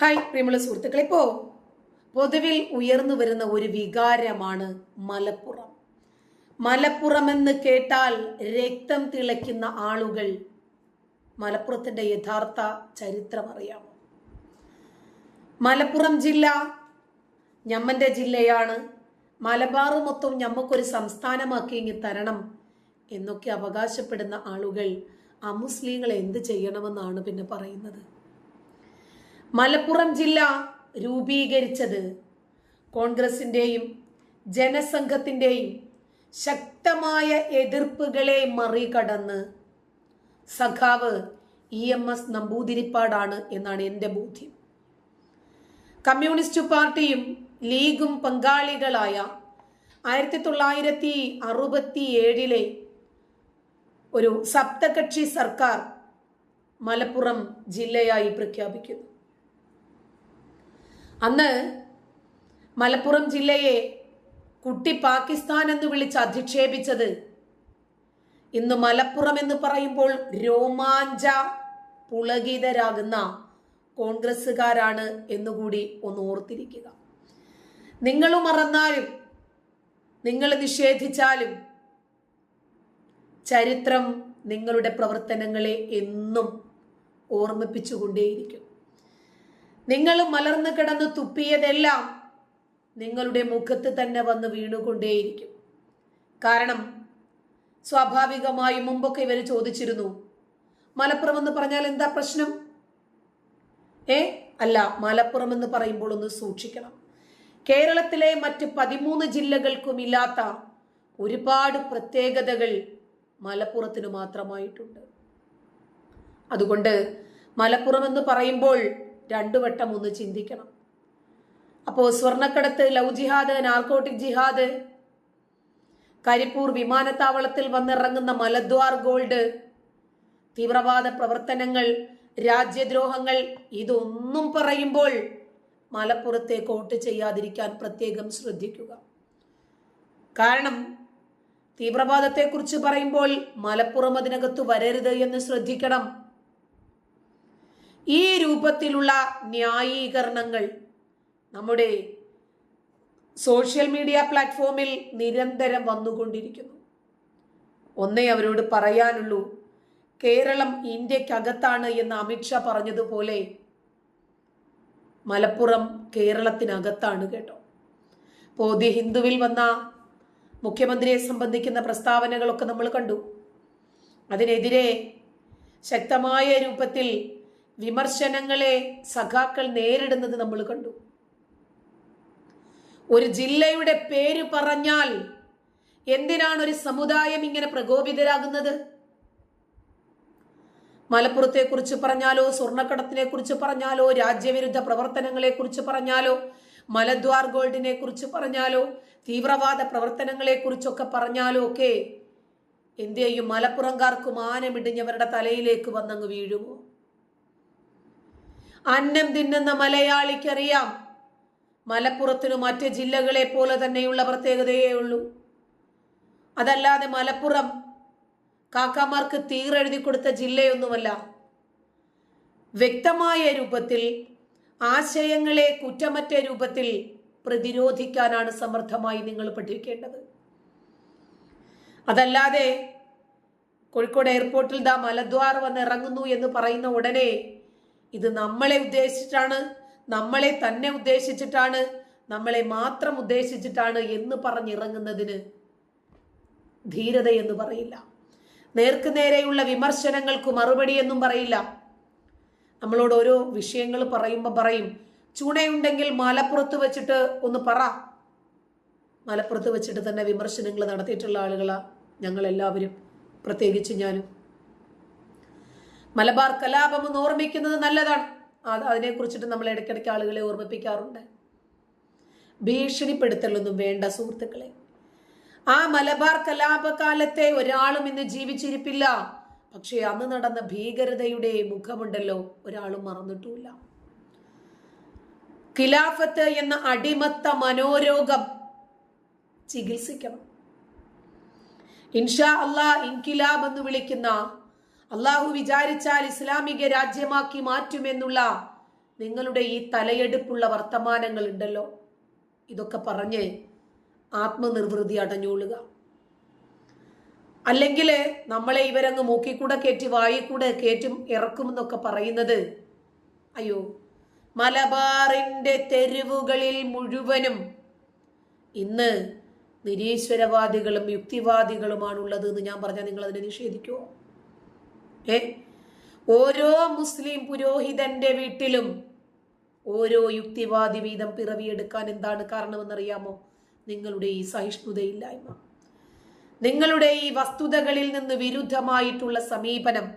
Hi പ്രിയമുള്ള സുഹൃത്തുക്കളെ. ഇപ്പോ പൊതുവിൽ ഉയർന്നു വരുന്ന ഒരു വികാരമാണ് മലപ്പുറം. മലപ്പുറം എന്ന് കേട്ടാൽ രക്തം തിളയ്ക്കുന്ന ആളുകൾ മലപ്പുറത്തിന്റെ യഥാർത്ഥ ചരിത്രം അറിയാമോ? മലപ്പുറം ജില്ല ഞമ്മന്റെ ജില്ലയാണ്. മലബാർ മൊത്തം ഞമ്മക്കൊരു സംസ്ഥാനമാക്കി ഇങ്ങി തരണം എന്നൊക്കെ അവകാശപ്പെടുന്ന ആളുകൾ അമുസ്ലിങ്ങൾ എന്ത് ചെയ്യണമെന്നാണ് പിന്നെ പറയുന്നത്? മലപ്പുറം ജില്ല രൂപീകരിച്ചത്. കോൺഗ്രസിന്റെയും ജനസംഘത്തിന്റെയും ശക്തമായ എതിർപ്പുകളെ മറികടന്ന് സഖാവ് ഇ എം എസ് നമ്പൂതിരിപ്പാടാണ് എന്നാണ് എന്റെ ബോധ്യം. കമ്മ്യൂണിസ്റ്റ് പാർട്ടിയും ലീഗും പങ്കാളികളായ ആയിരത്തി തൊള്ളായിരത്തി അറുപത്തി ഏഴിലെ ഒരു സപ്തകക്ഷി സർക്കാർ മലപ്പുറം ജില്ലയായി പ്രഖ്യാപിക്കുന്നു. അന്ന് മലപ്പുറം ജില്ലയെ കുട്ടി പാകിസ്ഥാൻ എന്ന് വിളിച്ച് അധിക്ഷേപിച്ചത് ഇന്ന് മലപ്പുറം എന്ന് പറയുമ്പോൾ രോമാഞ്ച പുളകിതരാകുന്ന കോൺഗ്രസ്സുകാരാണ് എന്നുകൂടി ഒന്ന് ഓർത്തിരിക്കുക. നിങ്ങൾ മറന്നാലും നിങ്ങൾ നിഷേധിച്ചാലും ചരിത്രം നിങ്ങളുടെ പ്രവർത്തനങ്ങളെ എന്നും ഓർമ്മിപ്പിച്ചുകൊണ്ടേയിരിക്കും. നിങ്ങൾ മലർന്നു കിടന്ന് തുപ്പിയതെല്ലാം നിങ്ങളുടെ മുഖത്ത് തന്നെ വന്ന് വീണുകൊണ്ടേയിരിക്കും. കാരണം സ്വാഭാവികമായി മുമ്പൊക്കെ ഇവർ ചോദിച്ചിരുന്നു മലപ്പുറം എന്ന് പറഞ്ഞാൽ എന്താ പ്രശ്നം? ഏ? അല്ല മലപ്പുറം എന്ന് പറയുമ്പോൾ ഒന്ന് സൂക്ഷിക്കണം. കേരളത്തിലെ മറ്റ് പതിമൂന്ന് ജില്ലകൾക്കും ഇല്ലാത്ത ഒരുപാട് പ്രത്യേകതകൾ മലപ്പുറത്തിന് മാത്രമായിട്ടുണ്ട്. അതുകൊണ്ട് മലപ്പുറം എന്ന് പറയുമ്പോൾ രണ്ടു വട്ടം ഒന്ന് ചിന്തിക്കണം. അപ്പോ സ്വർണക്കടത്ത് ലവ് ജിഹാദ് നാർക്കോട്ടിക് ജിഹാദ് കരിപ്പൂർ വിമാനത്താവളത്തിൽ വന്നിറങ്ങുന്ന മലദ്വാർ ഗോൾഡ് തീവ്രവാദ പ്രവർത്തനങ്ങൾ രാജ്യദ്രോഹങ്ങൾ ഇതൊന്നും പറയുമ്പോൾ മലപ്പുറത്തെ കോട്ട് ചെയ്യാതിരിക്കാൻ പ്രത്യേകം ശ്രദ്ധിക്കുക. കാരണം തീവ്രവാദത്തെക്കുറിച്ച് പറയുമ്പോൾ മലപ്പുറം അതിനകത്ത് വരരുത് എന്ന് ശ്രദ്ധിക്കണം. ഈ രൂപത്തിലുള്ള ന്യായീകരണങ്ങൾ നമ്മുടെ സോഷ്യൽ മീഡിയ പ്ലാറ്റ്ഫോമിൽ നിരന്തരം വന്നുകൊണ്ടിരിക്കുന്നു. ഒന്നേ അവരോട് പറയാനുള്ളൂ കേരളം ഇന്ത്യക്കകത്താണ് എന്ന് അമിത്ഷാ പറഞ്ഞതുപോലെ മലപ്പുറം കേരളത്തിനകത്താണ് കേട്ടോ. പോതി ഹിന്ദുവിൽ വന്ന മുഖ്യമന്ത്രിയെ സംബന്ധിക്കുന്ന പ്രസ്താവനകളൊക്കെ നമ്മൾ കണ്ടു. അതിനെതിരെ ശക്തമായ രൂപത്തിൽ വിമർശനങ്ങളെ സഖാക്കൾ നേരിടുന്നത് നമ്മൾ കണ്ടു. ഒരു ജില്ലയുടെ പേര് പറഞ്ഞാൽ എന്തിനാണ് ഒരു സമുദായം ഇങ്ങനെ പ്രകോപിതരാകുന്നത്? മലപ്പുറത്തെ കുറിച്ച് പറഞ്ഞാലോ സ്വർണക്കടത്തിനെ കുറിച്ച് പറഞ്ഞാലോ രാജ്യവിരുദ്ധ പ്രവർത്തനങ്ങളെ കുറിച്ച് പറഞ്ഞാലോ മലദ്വാർ ഗോൾഡിനെ കുറിച്ച് പറഞ്ഞാലോ തീവ്രവാദ പ്രവർത്തനങ്ങളെ കുറിച്ചൊക്കെ പറഞ്ഞാലോ ഒക്കെ എന്ത് ചെയ്യും മലപ്പുറംകാർക്ക് മാനമിടിഞ്ഞവരുടെ തലയിലേക്ക് വന്നങ്ങ് വീഴുമോ? അന്നം തിന്നുന്ന മലയാളിക്കറിയാം. മലപ്പുറത്തിനു മറ്റ് ജില്ലകളെ പോലെ തന്നെയുള്ള പ്രത്യേകതയേ ഉള്ളൂ. അതല്ലാതെ മലപ്പുറം കാക്കാമാർക്ക് തീറെഴുതി കൊടുത്ത ജില്ലയൊന്നുമല്ല. വ്യക്തമായ രൂപത്തിൽ ആശയങ്ങളെ കുറ്റമറ്റ രൂപത്തിൽ പ്രതിരോധിക്കാനാണ് സമർത്ഥമായി നിങ്ങൾ പഠിക്കേണ്ടത് അതല്ലാതെ കോഴിക്കോട് എയർപോർട്ടിൽ ദാ മലദ്വാർ വന്ന് ഇറങ്ങുന്നു എന്ന് പറയുന്ന ഉടനെ ഇത് നമ്മളെ ഉദ്ദേശിച്ചിട്ടാണ് നമ്മളെ തന്നെ ഉദ്ദേശിച്ചിട്ടാണ് നമ്മളെ മാത്രം ഉദ്ദേശിച്ചിട്ടാണ് എന്ന് പറഞ്ഞിറങ്ങുന്നതിന് ധീരത എന്ന് പറയില്ല. നേർക്ക് നേരെയുള്ള വിമർശനങ്ങൾക്ക് മറുപടി എന്നും പറയില്ല. നമ്മളോട് ഓരോ വിഷയങ്ങൾ പറയുമ്പോൾ പറയും ചൂണയുണ്ടെങ്കിൽ മലപ്പുറത്ത് വെച്ചിട്ട് ഒന്ന് പറ. മലപ്പുറത്ത് വെച്ചിട്ട് തന്നെ വിമർശനങ്ങൾ നടത്തിയിട്ടുള്ള ആളുകളാണ് ഞങ്ങളെല്ലാവരും. പ്രത്യേകിച്ച് ഞാനും. മലബാർ കലാപം എന്ന് ഓർമ്മിക്കുന്നത് നല്ലതാണ്. അത് അതിനെക്കുറിച്ചിട്ട് നമ്മൾ ഇടയ്ക്കിടയ്ക്ക് ആളുകളെ ഓർമ്മിപ്പിക്കാറുണ്ട്. ഭീഷണിപ്പെടുത്തലൊന്നും വേണ്ട സുഹൃത്തുക്കളെ. ആ മലബാർ കലാപകാലത്തെ ഒരാളും ഇന്ന് ജീവിച്ചിരിപ്പില്ല. പക്ഷേ അന്ന് നടന്ന ഭീകരതയുടെ മുഖമുണ്ടല്ലോ ഒരാളും മറന്നിട്ടുമില്ല. ഖിലാഫത്ത് എന്ന അടിമത്ത മനോരോഗം ചികിത്സിക്കണം. ഇൻഷാ അള്ളാ ഇൻകിലാബ് എന്ന് വിളിക്കുന്ന അള്ളാഹു വിചാരിച്ചാൽ ഇസ്ലാമിക രാജ്യമാക്കി മാറ്റുമെന്നുള്ള നിങ്ങളുടെ ഈ തലയെടുപ്പുള്ള വർത്തമാനങ്ങൾ ഉണ്ടല്ലോ ഇതൊക്കെ പറഞ്ഞ് ആത്മനിർവൃതി അടഞ്ഞോളുക. അല്ലെങ്കിൽ നമ്മളെ ഇവരങ്ങ് മൂക്കിക്കൂടെ കയറ്റി വായിക്കൂടെ കയറ്റും ഇറക്കുമെന്നൊക്കെ പറയുന്നത് അയ്യോ മലബാറിന്റെ തെരുവുകളിൽ മുഴുവനും ഇന്ന് നിരീശ്വരവാദികളും യുക്തിവാദികളുമാണുള്ളത് എന്ന് ഞാൻ പറഞ്ഞാൽ നിങ്ങൾ അതിനെ നിഷേധിക്കുമോ ഓരോ മുസ്ലിം പുരോഹിതന്റെ വീട്ടിലും ഓരോ യുക്തിവാദി വീതം പിറവിയെടുക്കാൻ എന്താണ് കാരണമെന്നറിയാമോ? നിങ്ങളുടെ ഈ സഹിഷ്ണുതയില്ലായ്മ. നിങ്ങളുടെ ഈ വസ്തുതകളിൽ നിന്ന് വിരുദ്ധമായിട്ടുള്ള സമീപനം.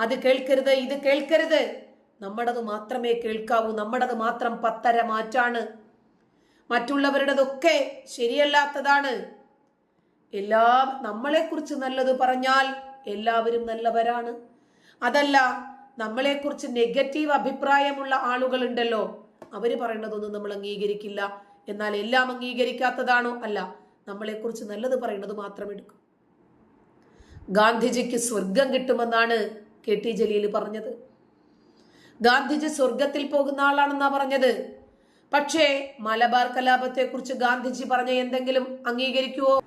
അത് കേൾക്കരുത് ഇത് കേൾക്കരുത്. നമ്മുടേത് മാത്രമേ കേൾക്കാവൂ നമ്മുടേത് മാത്രം പത്തര മാറ്റാണ്. മറ്റുള്ളവരുടേതൊക്കെ ശരിയല്ലാത്തതാണ്. എല്ലാം നമ്മളെക്കുറിച്ച് നല്ലത് പറഞ്ഞാൽ എല്ലാവരും നല്ലവരാണ്. അതല്ല നമ്മളെക്കുറിച്ച് നെഗറ്റീവ് അഭിപ്രായമുള്ള ആളുകളുണ്ടല്ലോ. അവർ പറയുന്നതൊന്നും നമ്മൾ അംഗീകരിക്കില്ല. എന്നാൽ എല്ലാം അംഗീകരിക്കാത്തതാണോ? അല്ല നമ്മളെക്കുറിച്ച് നല്ലത് പറയുന്നത് മാത്രം എടുക്കും. ഗാന്ധിജിക്ക് സ്വർഗം കിട്ടുമെന്നാണ് കെ ടി ജലീൽ പറഞ്ഞത്. ഗാന്ധിജി സ്വർഗത്തിൽ പോകുന്ന ആളാണെന്നാ പറഞ്ഞത്. പക്ഷേ മലബാർ കലാപത്തെക്കുറിച്ച് ഗാന്ധിജി പറഞ്ഞ എന്തെങ്കിലും അംഗീകരിക്കുവോ?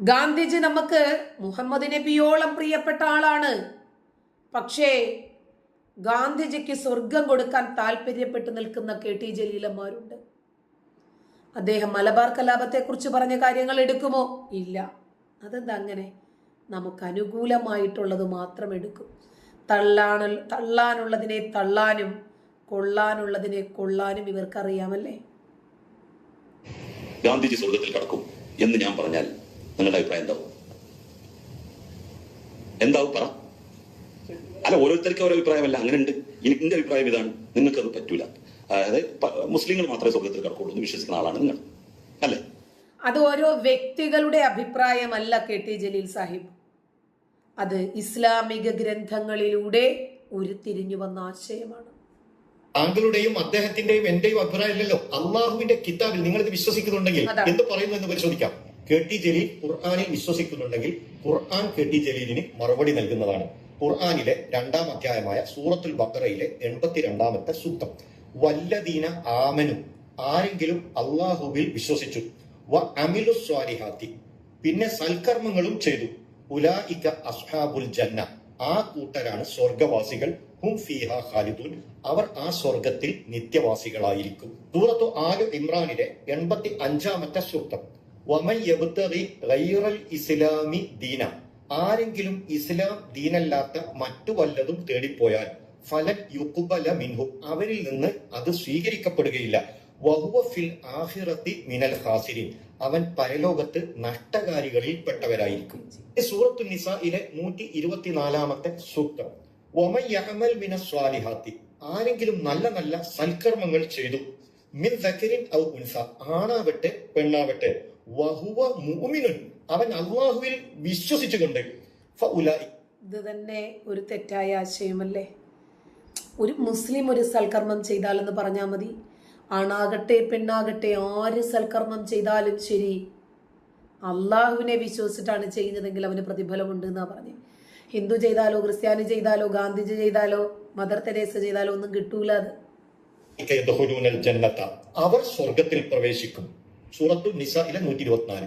ഗാന്ധിജി നമുക്ക് മുഹമ്മദ് നബിയോളം പ്രിയപ്പെട്ട ആളാണ്. പക്ഷേ ഗാന്ധിജിക്ക് സ്വർഗം കൊടുക്കാൻ താല്പര്യപ്പെട്ടു നിൽക്കുന്ന കെ ടി ജലീലന്മാരുണ്ട്. അദ്ദേഹം മലബാർ കലാപത്തെക്കുറിച്ച് പറഞ്ഞ കാര്യങ്ങൾ എടുക്കുമോ? ഇല്ല. അതെന്താ അങ്ങനെ? നമുക്ക് അനുകൂലമായിട്ടുള്ളത് മാത്രം എടുക്കും. തള്ളാണ് തള്ളാനുള്ളതിനെ തള്ളാനും കൊള്ളാനുള്ളതിനെ കൊള്ളാനും ഇവർക്കറിയാമല്ലേ? ഗാന്ധിജി സ്വർഗത്തിൽ കടക്കും എന്ന് ഞാൻ പറഞ്ഞാൽ നിങ്ങളുടെ അഭിപ്രായം എന്താവും? എന്താവും പറ. അല്ല ഓരോരുത്തർക്കും ഓരോ അഭിപ്രായമല്ല. അങ്ങനെ ഉണ്ട് എന്റെ അഭിപ്രായം ഇതാണ്. നിങ്ങൾക്കത് അത് പറ്റൂല അതായത് മുസ്ലിങ്ങൾ മാത്രമേ സ്വർഗത്തിൽ കടക്കുള്ളൂ എന്ന് വിശ്വസിക്കുന്ന ആളാണ് നിങ്ങൾ. അല്ലേ? അത് ഓരോ വ്യക്തികളുടെ അഭിപ്രായമല്ല കെ ടി ജലീൽ സാഹിബ്. അത് ഇസ്ലാമിക ഗ്രന്ഥങ്ങളിലൂടെ ഉരുത്തിരിഞ്ഞു വന്ന ആശയമാണ്. താങ്കളുടെയും അദ്ദേഹത്തിന്റെയും എന്റെയും അഭിപ്രായമില്ലല്ലോ അള്ളാഹുവിന്റെ കിതാബിൽ നിങ്ങൾ ഇത് വിശ്വസിക്കുന്നുണ്ടെങ്കിൽ. എന്ത് പറയുന്നു എന്ന് പരിശോധിക്കാം. കെ ടി ജലീൽ ഖുർആാനിൽ വിശ്വസിക്കുന്നുണ്ടെങ്കിൽ ഖുർആൻ കെ ടി ജലീലിന് മറുപടി നൽകുന്നതാണ്. ഖുർആാനിലെ രണ്ടാം അധ്യായമായ സൂറത്തുൽ ബക്കറയിലെ എൺപത്തിരണ്ടാമത്തെ സൂക്തം. വല്ലദീന ആമനു. ആരെങ്കിലും അള്ളാഹുവിൽ വിശ്വസിച്ചു. വ അമിലു സ്വാലിഹാത്തി. പിന്നെ സൽക്കർമ്മങ്ങളും ചെയ്തു. ഉലായിക്ക അസ്ഹാബുൽ ജന്ന. ആ കൂട്ടരാണ് സ്വർഗവാസികൾ ഹും ഫീഹ ഖാലിദൂൻ. അവർ ആ സ്വർഗത്തിൽ നിത്യവാസികളായിരിക്കും. സൂറത്തു ആലു ഇമ്രാനിലെ എൺപത്തി അഞ്ചാമത്തെ സൂക്തം. ഇസ്ലാമി ദീന. ആരെങ്കിലും ഇസ്ലാം ദീനല്ലാത്ത മറ്റു വല്ലതും തേടിപ്പോയാൽ ഫലൻ യുക്കുബല മിൻഹു അവരിൽ നിന്ന് അത് സ്വീകരിക്കപ്പെടുകയില്ല. വഹുവ ഫിൽ ആഹിറത്തി മിനൽ ഹാസിരിൻ അവൻ പരലോകത്ത് നഷ്ടകാരികളിൽ പെട്ടവരായിരിക്കും സൂറത്തു നിസയിലെ നൂറ്റി ഇരുപത്തിനാലാമത്തെ സൂക്തം ഒമൻ മിന സ്വാലിഹാത്തി ആരെങ്കിലും നല്ല നല്ല സൽക്കർമ്മങ്ങൾ ചെയ്തു. മിൻ സക്കരിൻ ഔ ഉൻസ ആണാവട്ടെ പെണ്ണാവട്ടെ. വഹുവ മുഅ്മിനുൻ. അവൻ അള്ളാഹുവിൽ വിശ്വസിച്ചുകൊണ്ട് ഇത് തന്നെ ഒരു തെറ്റായ ആശയമല്ലേ? ഒരു മുസ്ലിം ഒരു സൽക്കർമ്മം ചെയ്താലെന്ന് പറഞ്ഞാൽ മതി. ആണാകട്ടെ പെണ്ണാകട്ടെ ആര് സൽക്കർമ്മം ചെയ്താലും ശരി അള്ളാഹുവിനെ വിശ്വസിച്ചിട്ടാണ് ചെയ്യുന്നതെങ്കിൽ അവന് പ്രതിഫലമുണ്ട് എന്നാ പറഞ്ഞു. ഹിന്ദു ചെയ്താലോ ക്രിസ്ത്യാനി ചെയ്താലോ ഗാന്ധിജി ചെയ്താലോ മദർ തെരേസ ചെയ്താലോ ഒന്നും കിട്ടൂല അത്. അവർ സ്വർഗത്തിൽ പ്രവേശിക്കും. സൂറത്തു നിസയിലെ നൂറ്റി ഇരുപത്തിനാല്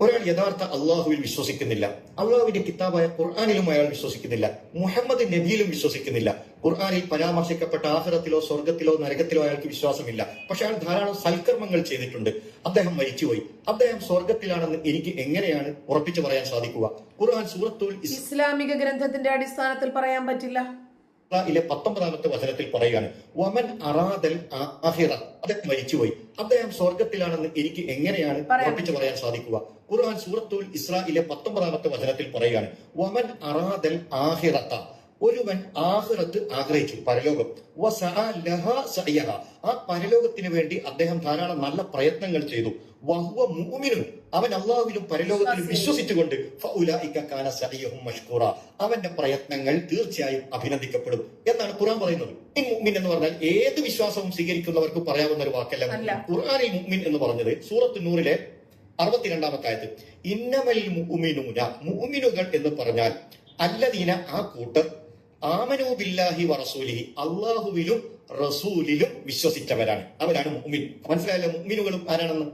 ഒരാൾ യഥാർത്ഥ അള്ളാഹുവിൽ വിശ്വസിക്കുന്നില്ല. അള്ളാഹുവിന്റെ കിതാബായ ഖുർആാനിലും അയാൾ വിശ്വസിക്കുന്നില്ല. മുഹമ്മദ് നബിയിലും വിശ്വസിക്കുന്നില്ല. ഖുർആാനിൽ പരാമർശിക്കപ്പെട്ട ആഹ്റത്തിലോ സ്വർഗത്തിലോ നരകത്തിലോ അയാൾക്ക് വിശ്വാസമില്ല. പക്ഷെ അയാൾ ധാരാളം സൽക്കർമ്മങ്ങൾ ചെയ്തിട്ടുണ്ട്. അദ്ദേഹം മരിച്ചുപോയി. അദ്ദേഹം സ്വർഗത്തിലാണെന്ന് എനിക്ക് എങ്ങനെയാണ് ഉറപ്പിച്ചു പറയാൻ സാധിക്കുക? ഖുർആൻ സൂറത്തുൽ ഇസ്ലാമിക ഗ്രന്ഥത്തിന്റെ അടിസ്ഥാനത്തിൽ പറയാൻ പറ്റില്ല. ഇലെ പത്തൊമ്പതാമത്തെ വചനത്തിൽ പറയുകയാണ് വമൻ അറാദൽ ആഹിറ. അദ്ദേഹം മരിച്ചുപോയി. അദ്ദേഹം സ്വർഗത്തിലാണെന്ന് എനിക്ക് എങ്ങനെയാണ് ഉറപ്പിച്ചു പറയാൻ സാധിക്കുക? ഖുർആൻ സൂറത്തുൽ ഇസ്രായിലെ പത്തൊമ്പതാമത്തെ വചനത്തിൽ പറയുകയാണ് വമൻ അറാദൽ ആഹിറത്ത ഒരുവൻ ആഹിറത്ത് ആഗ്രഹിച്ചു പരലോകം. ആ പരലോകത്തിന് വേണ്ടി അദ്ദേഹം ധാരാളം നല്ല പ്രയത്നങ്ങൾ ചെയ്തു. വഹുവ അവൻ അള്ളാഹുവിലും പരലോകത്തിലും വിശ്വസിച്ചുകൊണ്ട് മഷ്കൂറ. അവന്റെ പ്രയത്നങ്ങൾ തീർച്ചയായും അഭിനന്ദിക്കപ്പെടും എന്നാണ് ഖുർആൻ പറയുന്നത്. ഈ മുഅ്മിൻ എന്ന് പറഞ്ഞാൽ ഏത് വിശ്വാസവും സ്വീകരിക്കുന്നവർക്ക് പറയാവുന്ന ഒരു വാക്കല്ല. മുഗ്മിൻ ഖുർആനിൽ മുഅ്മിൻ എന്ന് പറഞ്ഞത് സൂറത്ത് നൂറിലെ അറുപത്തിരണ്ടാമത്തെ ആയത്ത്. ഇന്നമൽ മുഅ്മിനൂന. മുഅ്മിനുകൾ എന്ന് പറഞ്ഞാൽ അല്ലദീന ആ കൂട്ടർ ആമനു ബില്ലാഹി വറസൂലിഹി അള്ളാഹുവിലും റസൂലിലും വിശ്വസിച്ചവരാണ്. അവരാണ് മുഅ്മിൻ. മനസ്സിലായല്ലോ മുഅ്മിനുകളും ആരാണെന്ന്?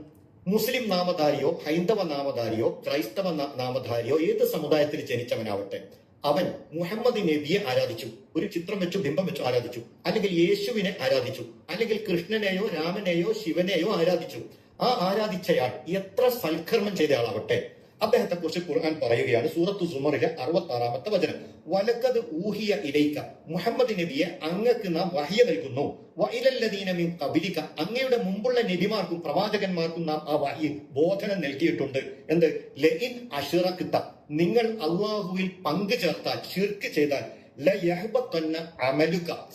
മുസ്ലിം നാമധാരിയോ ഹൈന്ദവ നാമധാരിയോ ക്രൈസ്തവ നാമധാരിയോ ഏത് സമുദായത്തിൽ ജനിച്ചവനാവട്ടെ അവൻ മുഹമ്മദ് നബിയെ ആരാധിച്ചു ഒരു ചിത്രം വെച്ചു ബിംബം വെച്ചു ആരാധിച്ചു അല്ലെങ്കിൽ യേശുവിനെ ആരാധിച്ചു അല്ലെങ്കിൽ കൃഷ്ണനെയോ രാമനെയോ ശിവനെയോ ആരാധിച്ചു. ആ ആരാധിച്ചയാൾ എത്ര സൽക്കർമ്മം ചെയ്ത ആളാവട്ടെ അദ്ദേഹത്തെ കുറിച്ച് ഖുർആൻ പറയുകയാണ്. സൂറത്തു സുമറിലെ അറുപത്തി ആറാമത്തെ വചനം. വലക്കത് ഊഹിയ ഇലൈക്ക മുഹമ്മദ് നബിയെ അങ്ങക്ക് നാം വഹിയ നൽകുന്നു. വഇലല്ലദീന മിൻ ഖബലിക. അങ്ങയുടെ മുമ്പുള്ള നബിമാർക്കും പ്രവാചകന്മാർക്കും നാം ആ വഹി ബോധനം നൽകിയിട്ടുണ്ട്. എന്ത്? ലഇൻ അഷിറക്കിത്ത നിങ്ങൾ അള്ളാഹുവിൽ പങ്കു ചേർത്താൽ ഷിർക്ക് ചെയ്താൽ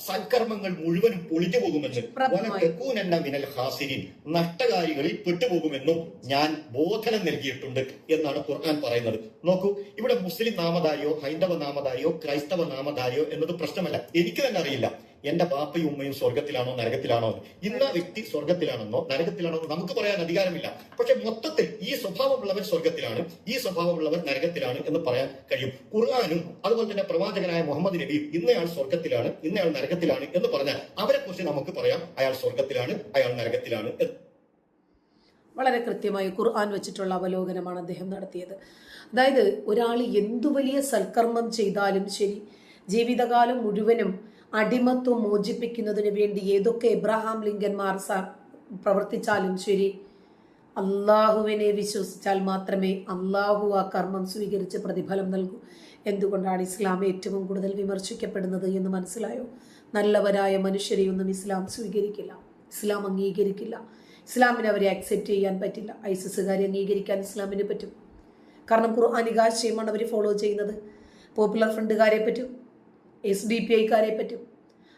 സൽക്കർമ്മങ്ങൾ മുഴുവനും പൊളിഞ്ഞു പോകുമെന്നും ഹാസിരിൻ നഷ്ടകാരികളിൽ പെട്ടുപോകുമെന്നും ഞാൻ ബോധനം നൽകിയിട്ടുണ്ട് എന്നാണ് ഖുർആൻ പറയുന്നത്. നോക്കൂ ഇവിടെ മുസ്ലിം നാമധാരിയോ ഹൈന്ദവ നാമധാരിയോ ക്രൈസ്തവ നാമധാരിയോ എന്നത് പ്രശ്നമല്ല. എനിക്ക് തന്നെ അറിയില്ല. എന്റെ ബാപ്പയും ഉമ്മയും സ്വർഗത്തിലാണോ നരകത്തിലാണോ? ഇന്ന വ്യക്തി സ്വർഗത്തിലാണെന്നോ നരകത്തിലാണോ നമുക്ക് പറയാൻ അധികാരമില്ല. പക്ഷെ മൊത്തത്തിൽ ഈ സ്വഭാവമുള്ളവൻ സ്വർഗത്തിലാണ് ഈ സ്വഭാവമുള്ളവൻ നരകത്തിലാണ് എന്ന് പറയാൻ കഴിയും. ഖുർആാനും അതുപോലെ തന്നെ പ്രവാചകനായ മുഹമ്മദ് നബിയും ഇന്നയാൾ സ്വർഗത്തിലാണ് ഇന്നയാൾ നരകത്തിലാണ് എന്ന് പറഞ്ഞാൽ അവരെ കുറിച്ച് നമുക്ക് പറയാം അയാൾ സ്വർഗത്തിലാണ് അയാൾ നരകത്തിലാണ് വളരെ കൃത്യമായി ഖുർആൻ വെച്ചിട്ടുള്ള അവലോകനമാണ് അദ്ദേഹം നടത്തിയത്. അതായത് ഒരാൾ എന്തു വലിയ സൽക്കർമ്മം ചെയ്താലും ശരി ജീവിതകാലം മുഴുവനും അടിമത്വം മോചിപ്പിക്കുന്നതിന് വേണ്ടി ഏതൊക്കെ എബ്രഹാം ലിങ്കന്മാർ പ്രവർത്തിച്ചാലും ശരി അള്ളാഹുവിനെ വിശ്വസിച്ചാൽ മാത്രമേ അള്ളാഹു ആ കർമ്മം സ്വീകരിച്ച് പ്രതിഫലം നൽകൂ. എന്തുകൊണ്ടാണ് ഇസ്ലാം ഏറ്റവും കൂടുതൽ വിമർശിക്കപ്പെടുന്നത് എന്ന് മനസ്സിലായോ? നല്ലവരായ മനുഷ്യരെയൊന്നും ഇസ്ലാം സ്വീകരിക്കില്ല ഇസ്ലാം അംഗീകരിക്കില്ല. ഇസ്ലാമിനെ അവരെ അക്സെപ്റ്റ് ചെയ്യാൻ പറ്റില്ല. ഐസിസുകാരെ അംഗീകരിക്കാൻ ഇസ്ലാമിനെ പറ്റും. കാരണം ഖുർആാനികാശയമാണ് അവർ ഫോളോ ചെയ്യുന്നത്. പോപ്പുലർ ഫ്രണ്ടുകാരെ പറ്റും. എസ് ഡി പി ഐക്കാരെ പറ്റും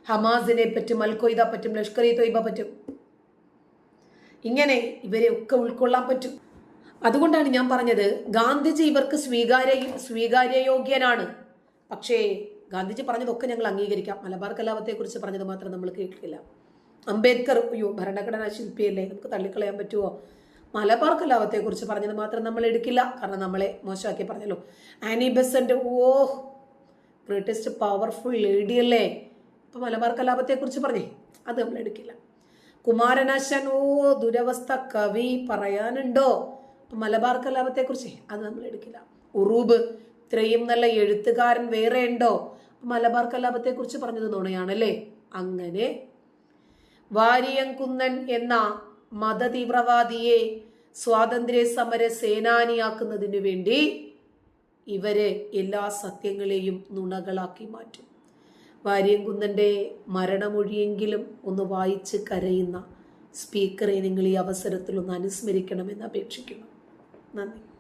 ഹമാസിനെ പറ്റും. അൽക്കൊയ്ത പറ്റും ലഷ്കർ ഇ തൊയ്ബ പറ്റും ഇങ്ങനെ ഇവരെ ഒക്കെ ഉൾക്കൊള്ളാൻ പറ്റും. അതുകൊണ്ടാണ് ഞാൻ പറഞ്ഞത് ഗാന്ധിജി ഇവർക്ക് സ്വീകാര്യ സ്വീകാര്യയോഗ്യനാണ്. പക്ഷേ ഗാന്ധിജി പറഞ്ഞതൊക്കെ ഞങ്ങൾ അംഗീകരിക്കാം. മലബാർ കലാപത്തെക്കുറിച്ച് പറഞ്ഞത് മാത്രം നമ്മൾ കേൾക്കില്ല അംബേദ്കർ അയ്യോ ഭരണഘടനാ ശില്പിയല്ലേ നമുക്ക് തള്ളിക്കളയാൻ പറ്റുമോ മലബാർ കലാപത്തെക്കുറിച്ച് പറഞ്ഞത് മാത്രം നമ്മൾ എടുക്കില്ല. കാരണം നമ്മളെ മോശമാക്കി പറഞ്ഞല്ലോ. Annie Besant oh greatest powerful lady അല്ലേ? ഇപ്പോൾ മലബാർ കലാപത്തെക്കുറിച്ച് പറഞ്ഞേ അത് നമ്മൾ എടുക്കില്ല. കുമാരനാശൻ ഓ ദുരവസ്ഥ കവി പറയാനുണ്ടോ? അപ്പൊ മലബാർ കലാപത്തെക്കുറിച്ച് അത് നമ്മൾ എടുക്കില്ല. ഉറൂബ് ഇത്രയും നല്ല എഴുത്തുകാരൻ വേറെ ഉണ്ടോ? മലബാർ കലാപത്തെക്കുറിച്ച് പറഞ്ഞത് നുണയാണല്ലേ? അങ്ങനെ. വാരിയംകുന്നൻ എന്ന മതതീവ്രവാദിയെ സ്വാതന്ത്ര്യ സമര സേനാനിയാക്കുന്നതിനു വേണ്ടി ഇവർ എല്ലാ സത്യങ്ങളെയും നുണകളാക്കി മാറ്റും. വാര്യംകുന്നന്റെ മരണമൊഴിയെങ്കിലും ഒന്ന് വായിച്ച് കരയുന്ന സ്പീക്കറെ നിങ്ങൾ ഈ അവസരത്തിൽ ഒന്ന് അനുസ്മരിക്കണമെന്ന് അപേക്ഷിക്കുന്നു. നന്ദി.